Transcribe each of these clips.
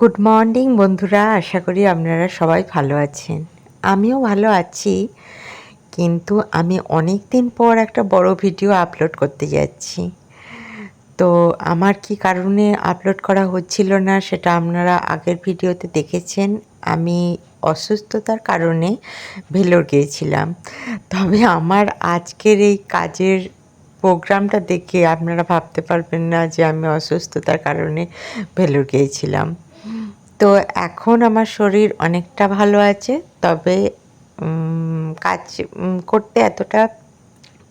Good morning বন্ধুরা। আশা করি আপনারা সবাই ভালো আছেন। আমিও ভালো আছি, কিন্তু আমি অনেক দিন পর একটা বড় ভিডিও আপলোড করতে যাচ্ছি। তো আমার কি কারণে আপলোড করা হচ্ছিল না, সেটা আপনারা আগের ভিডিওতে দেখেছেন। আমি অসুস্থতার কারণে ভেলোর গিয়েছিলাম। তবে আমার আজকের এই কাজের প্রোগ্রামটা দেখে আপনারা ভাবতে পারবেন না যে আমি অসুস্থতার কারণে ভেলোর গিয়েছিলাম। তো এখন আমার শরীর অনেকটা ভালো আছে তবে কাজ করতে এতটা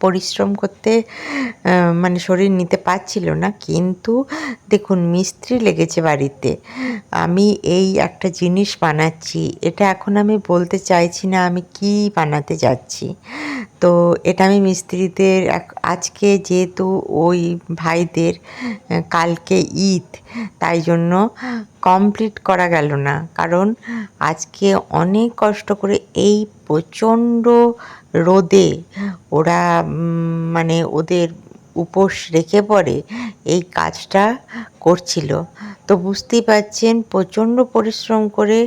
পরিশ্রম করতে মানে শরীর নিতে পারছিল না। কিন্তু দেখুন, মিস্ত্রি লেগেছে বাড়িতে। আমি এই একটা জিনিস বানাচ্ছি। এটা এখন আমি বলতে চাইছি না আমি কি বানাতে যাচ্ছি। তো এটা আমি মিস্ত্রিদের আজকে যেহেতু ওই ভাইদের কালকে ঈদ, তাই জন্য কমপ্লিট করা গেল না। কারণ আজকে অনেক কষ্ট করে এই প্রচণ্ড রোদে ওরা মানে ওদের উপোস রেখে পরে এই কাজটা করছিল। তো বুঝতেই পারছেন, প্রচণ্ড পরিশ্রম করে,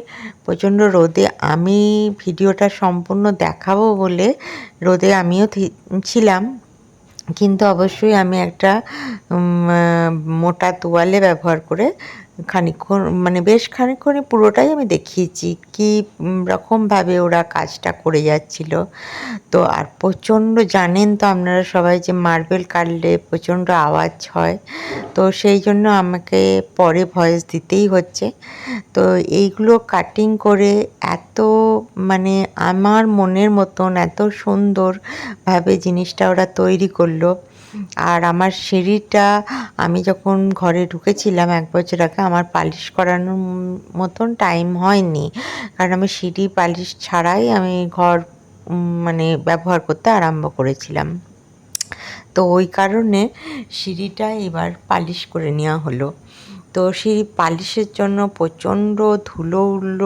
প্রচণ্ড রোদে আমি ভিডিওটা সম্পূর্ণ দেখাবো বলে রোদে আমিও ছিলাম। কিন্তু অবশ্যই আমি একটা মোটা তোয়ালে ব্যবহার করে খানিক্ষণ মানে বেশ খানিক্ষণে পুরোটাই আমি দেখিয়েছি কী রকমভাবে ওরা কাজটা করে যাচ্ছিল। তো আর প্রচণ্ড জানেন তো আপনারা সবাই যে মার্বেল কাটলে প্রচণ্ড আওয়াজ হয়। তো সেই জন্য আমাকে পরে ভয়েস দিতেই হচ্ছে। তো এইগুলো কাটিং করে এত মানে আমার মনের মতন এত সুন্দরভাবে জিনিসটা ওরা তৈরি করল। আর আমার সিঁড়িটা আমি যখন ঘরে ঢুকেছিলাম এক বছর আগে, আমার পালিশ করানোর মতন টাইম হয়নি। কারণ আমি সিঁড়ি পালিশ ছাড়াই আমি ঘর মানে ব্যবহার করতে আরম্ভ করেছিলাম। তো ওই কারণে সিঁড়িটা এবার পালিশ করে নেওয়া হলো। তো সেই পালিশের জন্য প্রচণ্ড ধুলো উঠল,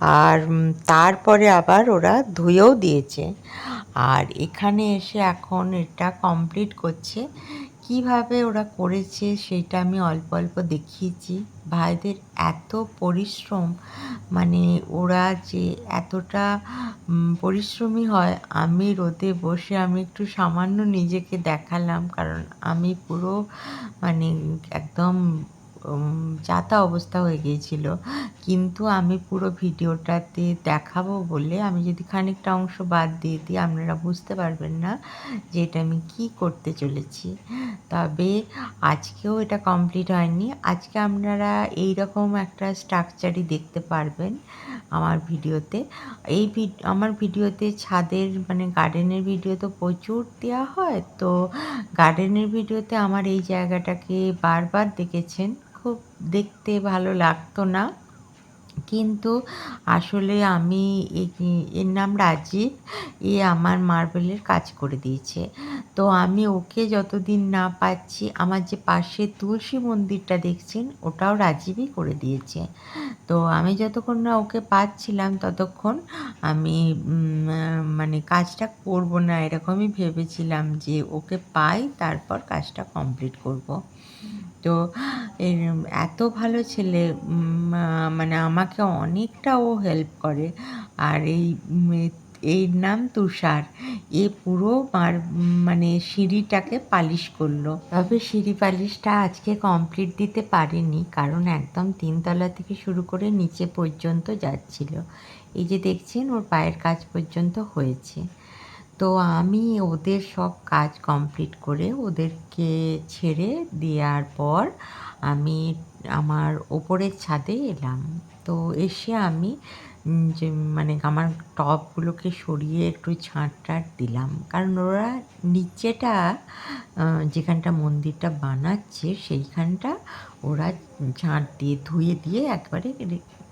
আর তারপরে আবার ওরা ধুয়েও দিয়েছে। আর এখানে এসে এখন এটা কমপ্লিট করছে। কীভাবে ওরা করেছে সেটা আমি অল্প অল্প দেখিয়েছি। ভাইদের এত পরিশ্রম মানে ওরা যে এতটা পরিশ্রমী হয়, আমি রোদে বসে আমি একটু সামান্য নিজেকে দেখালাম। কারণ আমি পুরো মানে একদম যাতা অবস্থা হয়ে গিয়েছিল। কিন্তু আমি পুরো ভিডিওটাতে দেখাবো বলে আমি যদি খানিকটা অংশ বাদ দিয়ে দিই, আপনারা বুঝতে পারবেন না যে এটা আমি কী করতে চলেছি। তবে আজকেও এটা কমপ্লিট হয়নি। আজকে আপনারা এই রকম একটা স্ট্রাকচারই দেখতে পারবেন আমার ভিডিওতে। এই আমার ভিডিওতে ছাদের মানে গার্ডেনের ভিডিও তো প্রচুর দেওয়া হয়। তো গার্ডেনের ভিডিওতে আমার এই জায়গাটাকে বারবার দেখেছেন। খুব দেখতে ভালো লাগতো না। কিন্তু আসলে আমি এর নাম রাজীব, এ আমার মার্বেলের কাজ করে দিয়েছে। তো আমি ওকে যতদিন না পাচ্ছি, আমার যে পাশে তুলসী মন্দিরটা দেখছেন, ওটাও রাজীবই করে দিয়েছে। তো আমি যতক্ষণ না ওকে পাচ্ছিলাম, ততক্ষণ আমি মানে কাজটা করব না, এরকমই ভেবেছিলাম যে ওকে পাই, তারপর কাজটা কমপ্লিট করব। তো এত ভালো ছেলে মানে আমাকে অনেকটা ও হেল্প করে। আর এই এর নাম তুষার। এ পুরো মার মানে সিঁড়িটাকে পালিশ করল। তবে সিঁড়ি পালিশটা আজকে কমপ্লিট দিতে পারিনি, কারণ একদম তিনতলা থেকে শুরু করে নিচে পর্যন্ত যাচ্ছিল। এই যে দেখছেন, ওর পায়ের কাজ পর্যন্ত হয়েছে। তো আমি ওদের সব কাজ কমপ্লিট করে ওদেরকে ছেড়ে দেওয়ার পর আমি আমার ওপরের ছাদে এলাম। তো এসে আমি যে মানে আমার টবগুলোকে সরিয়ে একটু ছাঁট টাট দিলাম। কারণ ওরা নিচেটা যেখানটা মন্দিরটা বানাচ্ছে সেইখানটা ওরা ঝাঁট দিয়ে, ধুয়ে দিয়ে একবারে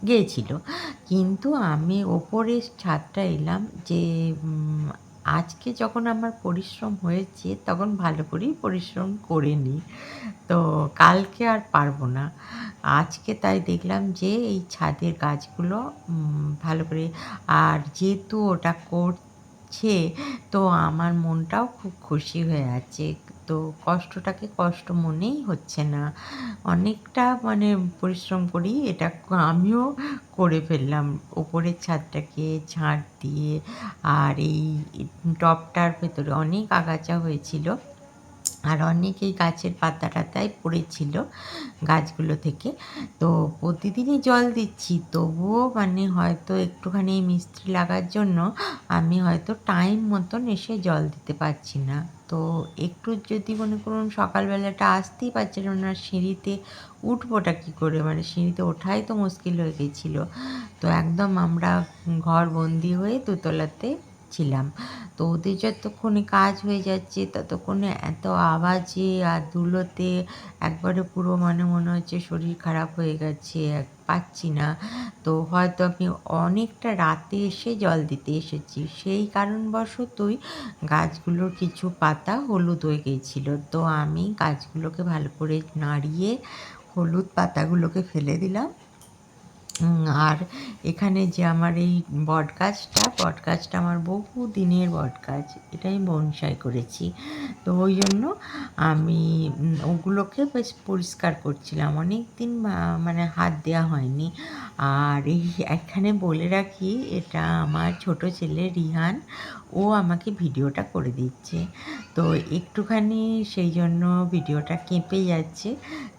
গিয়েছিল। কিন্তু আমি ওপরের ছাদটা এলাম যে আজকে যখন আমার পরিশ্রম হয়েছে, তখন ভালো করেই পরিশ্রম করে নিই তো কালকে আর পারব না। আজকে তাই দেখলাম যে, এই ছাদের গাছগুলো ভালো করে, আর যেহেতু ওটা করছে, তো আমার মনটাও খুব খুশি হয়ে আছে। তো কষ্টটাকে কষ্ট মনেই হচ্ছে না। অনেকটা মানে পরিশ্রম করি এটা আমিও করে ফেললাম। ওপরের ছাদটাকে ঝাঁট দিয়ে আর এই টপটার ভেতরে অনেক আগাছা হয়েছিল। আর অনেকেই গাছের পাতা টাতায় পড়েছিল গাছগুলো থেকে। তো প্রতিদিনই জল দিচ্ছি, তবুও মানে হয়তো একটুখানি মিস্ত্রি লাগার জন্য আমি হয়তো টাইম মতন এসে জল দিতে পারছি না। তো একটু যদি মনে করুন সকালবেলাটা আসতেই পারছিলাম না, সিঁড়িতে উঠবোটা কী করে? মানে সিঁড়িতে ওঠাই তো মুশকিল হয়ে গেছিল। তো একদম আমরা ঘর বন্দি হয়ে দোতলাতে ছিলাম তো ওদের যতক্ষণে কাজ হয়ে যাচ্ছে, ততক্ষণে এত আওয়াজে আর ধুলোতে একবারে পুরো মানে মনে হচ্ছে শরীর খারাপ হয়ে গেছে পাচ্ছি না। তো হয়তো আমি অনেকটা রাতে এসে জল দিতে এসেছি। সেই কারণবশতই গাছগুলোর কিছু পাতা হলুদ হয়ে গিয়েছিল তো আমি গাছগুলোকে ভালো করে নাড়িয়ে হলুদ পাতাগুলোকে ফেলে দিলাম। আর এখানে যে আমার এই বট গাছটা বট গাছটা আমার বহু দিনের বট গাছ এটা আমি বনসাই করেছি। তো ওই জন্য আমি ওগুলোকে বেশ পরিষ্কার করছিলাম। অনেক দিন মানে হাত দেওয়া হয়নি। আর এই, এখানে বলে রাখি, এটা আমার ছোট ছেলে রিহান। ও আমাকে ভিডিওটা করে দিচ্ছে। তো একটুখানি সেই জন্য ভিডিওটা কেঁপে যাচ্ছে।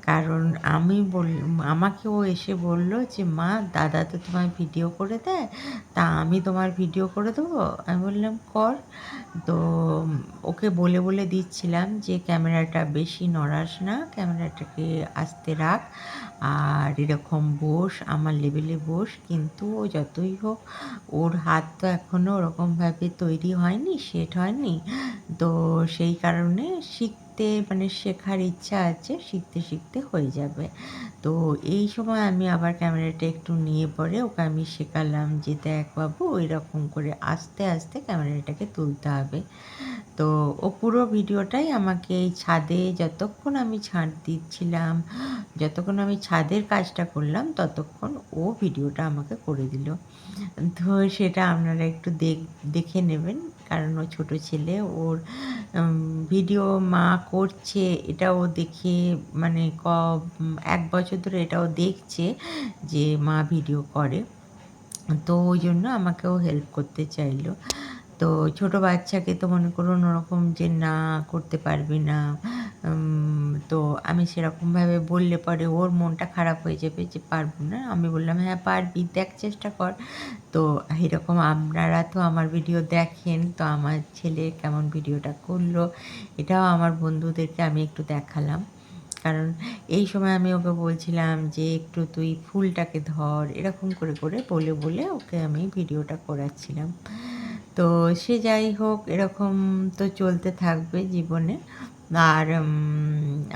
কারণ আমি বল, আমাকে ও এসে বলল যে, মা, দাদা তো তোমার ভিডিও করে দেয়, তা আমি তোমার ভিডিও করে দেবো? আমি বললাম, কর। তো ওকে বলে বলে দিচ্ছিলাম যে, ক্যামেরাটা বেশি নড়াস না, ক্যামেরাটাকে আস্তে রাখ। আর এরকম বোস, আমার লেভেলে বোস, কিন্তু ও যতই হোক, ওর হাত তো এখনও ওরকমভাবে তৈরি হয়নি সেট হয়নি। তো সেই কারণে শিখতে মানে শেখার ইচ্ছা আছে, শিখতে শিখতে হয়ে যাবে। তো এই সময় আমি আবার ক্যামেরাটা একটু নিয়ে পরে ওকে আমি শেখালাম যে, দেখ বাবু ওই রকম করে আস্তে আস্তে ক্যামেরাটাকে তুলতে হবে। তো ও পুরো ভিডিওটাই আমাকে এই ছাদে যতক্ষণ আমি ছাদ দিচ্ছিলাম, যতক্ষণ আমি ছাদের কাজটা করলাম, ততক্ষণ ও ভিডিওটা আমাকে করে দিল। তো সেটা আপনারা একটু দেখ, দেখে নেবেন। কারণ ও ছোটো ছেলে, ওর ভিডিও মা করছে, এটাও দেখে মানে ক, এক বছর ধরে এটাও দেখছে যে মা ভিডিও করে। তো ওই জন্য আমাকেও হেল্প করতে চাইলো। তো ছোট বাচ্চাকে তো মনে করুন ওরকম যে, না, করতে পারবি না। তো আমি সেরকমভাবে বললে পরে ওর মনটা খারাপ হয়ে যাবে যে, পারব না। আমি বললাম হ্যাঁ পারবি, দেখ চেষ্টা কর। তো এরকম আপনারা তো আমার ভিডিও দেখেন, তো আমার ছেলে কেমন ভিডিওটা করল, এটাও আমার বন্ধুদেরকে আমি একটু দেখালাম। কারণ এই সময় আমি ওকে বলছিলাম যে, একটু তুই ফুলটাকে ধর। এরকম করে করে বলে বলে ওকে আমি ভিডিওটা করাচ্ছিলাম। তো সে যাই হোক, এরকম তো চলতে থাকবে জীবনে। আর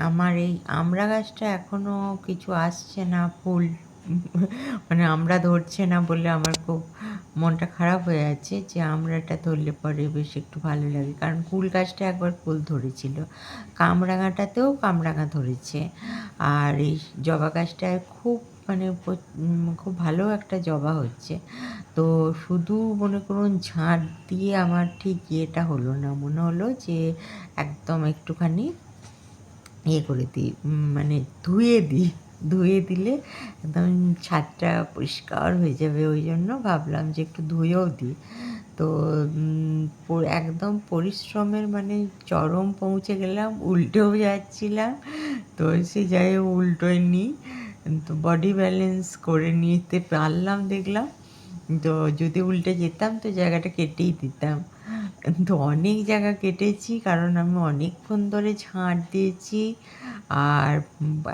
আমার এই আমড়া গাছটা এখনও কিছু আসছে না, ফুল মানে আমরা ধরছে না বলে আমার খুব মনটা খারাপ হয়ে আছে যে আমরাটা ধরলে পরে বেশ একটু ভালো লাগে। কারণ কুল গাছটা একবার ফুল ধরেছিল। কামরাঙাটাতেও কামরাঙা ধরেছে। আর এই জবা গাছটায় খুব মানে খুব ভালো একটা জবা হচ্ছে। তো শুধু মনে করুন ঝাঁট দিয়ে আমার ঠিক ইয়েটা হলো না, মনে হলো যে একদম একটুখানি ইয়ে করে দিই মানে ধুয়ে দিই, ধুয়ে দিলে একদম ছাদটা পরিষ্কার হয়ে যাবে। ওই জন্য ভাবলাম যে একটু ধুয়েও দিই। তো একদম পরিশ্রমের মানে চরম পৌঁছে গেলাম, উল্টেও যাচ্ছিলাম। তো সে যাই উল্টোয় নিই। তো বডি ব্যালেন্স করে নিতে পারলাম, দেখলাম। তো যদি উল্টে যেতাম, তো জায়গাটা কেটেই দিতাম। তো অনেক জায়গা কেটেছি, কারণ আমি অনেকক্ষণ ধরে ঝাঁট দিয়েছি। আর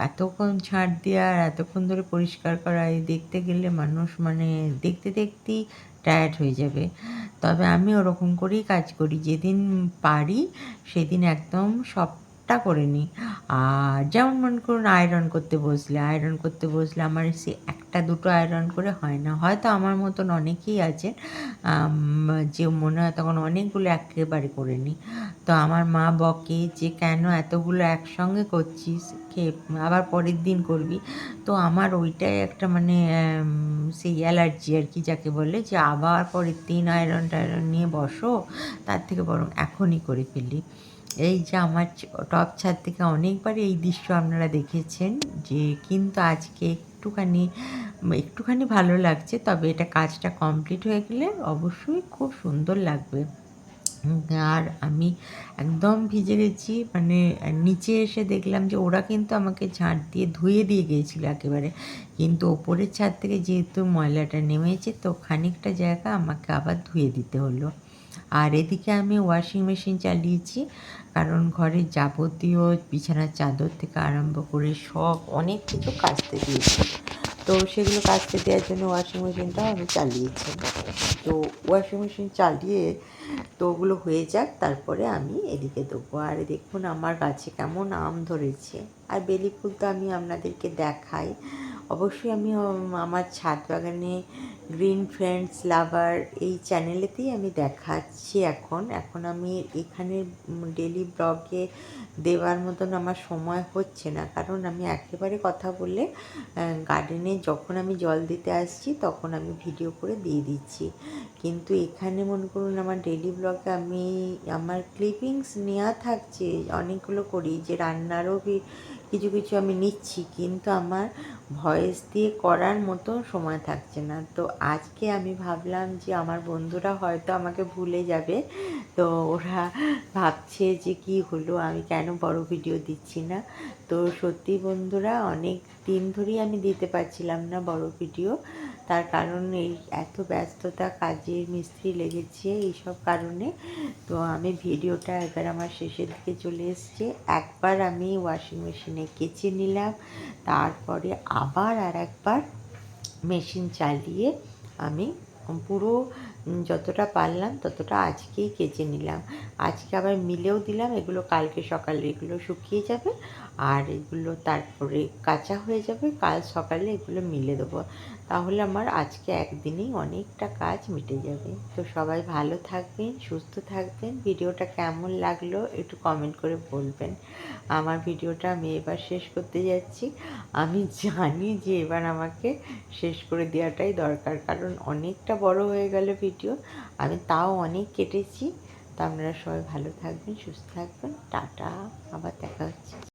এতক্ষণ ঝাঁট দেওয়া আর এতক্ষণ ধরে পরিষ্কার করা দেখতে গেলে মানুষ মানে দেখতে দেখতেই টায়ার্ড হয়ে যাবে। তবে আমি ওরকম করেই কাজ করি। যেদিন পারি, সেদিন একদম সব টা করে নিই আর যেমন মনে করুন আয়রন করতে বসলে আয়রন করতে বসলে আমার সে একটা দুটো আয়রন করে হয় না। হয়তো আমার মতন অনেকেই আছে যে মনে হয় তখন অনেকগুলো একেবারে করে নিই তো আমার মা বকে যে কেন এতগুলো একসঙ্গে করছিস খেয়ে আবার পরের দিন করবি? তো আমার ওইটাই একটা মানে সেই অ্যালার্জি আর কি যাকে বলে, যে আবার পরের দিন আয়রন টায়রন নিয়ে বসো, তার থেকে বরং এখনই করে ফেলি। এই যে আমার টপ ছাদ থেকে অনেকবার এই দৃশ্য আপনারা দেখেছেন যে কিন্তু আজকে একটুখানি একটুখানি ভালো লাগছে, তবে এটা কাজটা কমপ্লিট হয়ে গেলে অবশ্যই খুব সুন্দর লাগবে। আর আমি একদম ভিজে গেছি মানে নিচে এসে দেখলাম যে ওরা কিন্তু আমাকে ঝাঁট দিয়ে ধুয়ে দিয়ে গিয়েছিল একেবারে। কিন্তু ওপরের ছাদ থেকে যেহেতু ময়লাটা নেমেছে, তো খানিকটা জায়গা আমাকে আবার ধুয়ে দিতে হলো। আর এদিকে আমি ওয়াশিং মেশিন চালিয়েছি কারণ ঘরের যাবতীয় বিছানার চাদর থেকে আরম্ভ করে সব অনেক কিছু কাচতে দিয়েছে। তো সেগুলো কাচতে দেওয়ার জন্য ওয়াশিং মেশিনটাও আমি চালিয়েছি। তো ওয়াশিং মেশিন চালিয়ে তো ওগুলো হয়ে যাক, তারপরে আমি এদিকে দেবো আর দেখুন আমার গাছে কেমন আম ধরেছে। আর বেলি ফুল তো আমি আপনাদেরকে দেখাই। অবশ্যই আমি আমার ছাদ বাগানে গ্রিন ফ্রেন্ডস লাভার এই চ্যানেলেতেই আমি দেখাচ্ছি এখন। এখন আমি এখানে ডেলি ব্লগে দেওয়ার মতন আমার সময় হচ্ছে না। কারণ আমি একেবারে কথা বলে গার্ডেনে যখন আমি জল দিতে আসছি, তখন আমি ভিডিও করে দিয়ে দিচ্ছি। কিন্তু এখানে মনে করুন, আমার ডেলি ব্লগে আমি, আমার ক্লিপিংস নেওয়া থাকছে, অনেকগুলো করি। যে রান্নারও কিছু কিছু আমি নিচ্ছি, কিন্তু আমার ভয়েস দিয়ে করার মতো সময় থাকছে না। তো আজকে আমি ভাবলাম যে আমার বন্ধুরা হয়তো আমাকে ভুলে যাবে। তো ওরা ভাবছে যে কি হলো, আমি কেন বড় ভিডিও দিচ্ছি না? তো সত্যি বন্ধুরা, অনেক দিন ধরেই আমি দিতে পারছিলাম না বড় ভিডিও। তার কারণ এই এত ব্যস্ততা, কাজের মিস্ত্রি লেগেছে এইসব কারণে। তো আমি ভিডিওটা এবার আমার শেষের দিকে চলে এসছে। একবার আমি ওয়াশিং মেশিনে কেচে নিলাম, তারপরে আবার আর একবার মেশিন চালিয়ে আমি পুরো যতটা পারলাম ততটা আজকেই কেচে নিলাম। আজকে আবার মিলেও দিলাম, এগুলো কালকে সকালে, এগুলো শুকিয়ে যাবে। আর এগুলো তারপরে কাঁচা হয়ে যাবে, কাল সকালে এগুলো মিলে দেবো। তাহলে আমার আজকে একদিনেই অনেকটা কাজ মিটে যাবে। তো সবাই ভালো থাকবেন, সুস্থ থাকবেন। ভিডিওটা কেমন লাগল একটু কমেন্ট করে বলবেন। আমার ভিডিওটা আমি এবার শেষ করতে যাচ্ছি। আমি জানি যে এবার আমাকে শেষ করে দেওয়াটাই দরকার, কারণ অনেকটা বড় হয়ে গেল ভিডিও। আমি তাও অনেক কেটেছি। তো আপনারা সবাই ভালো থাকবেন, সুস্থ থাকবেন। টাটা, আবার দেখা হচ্ছে।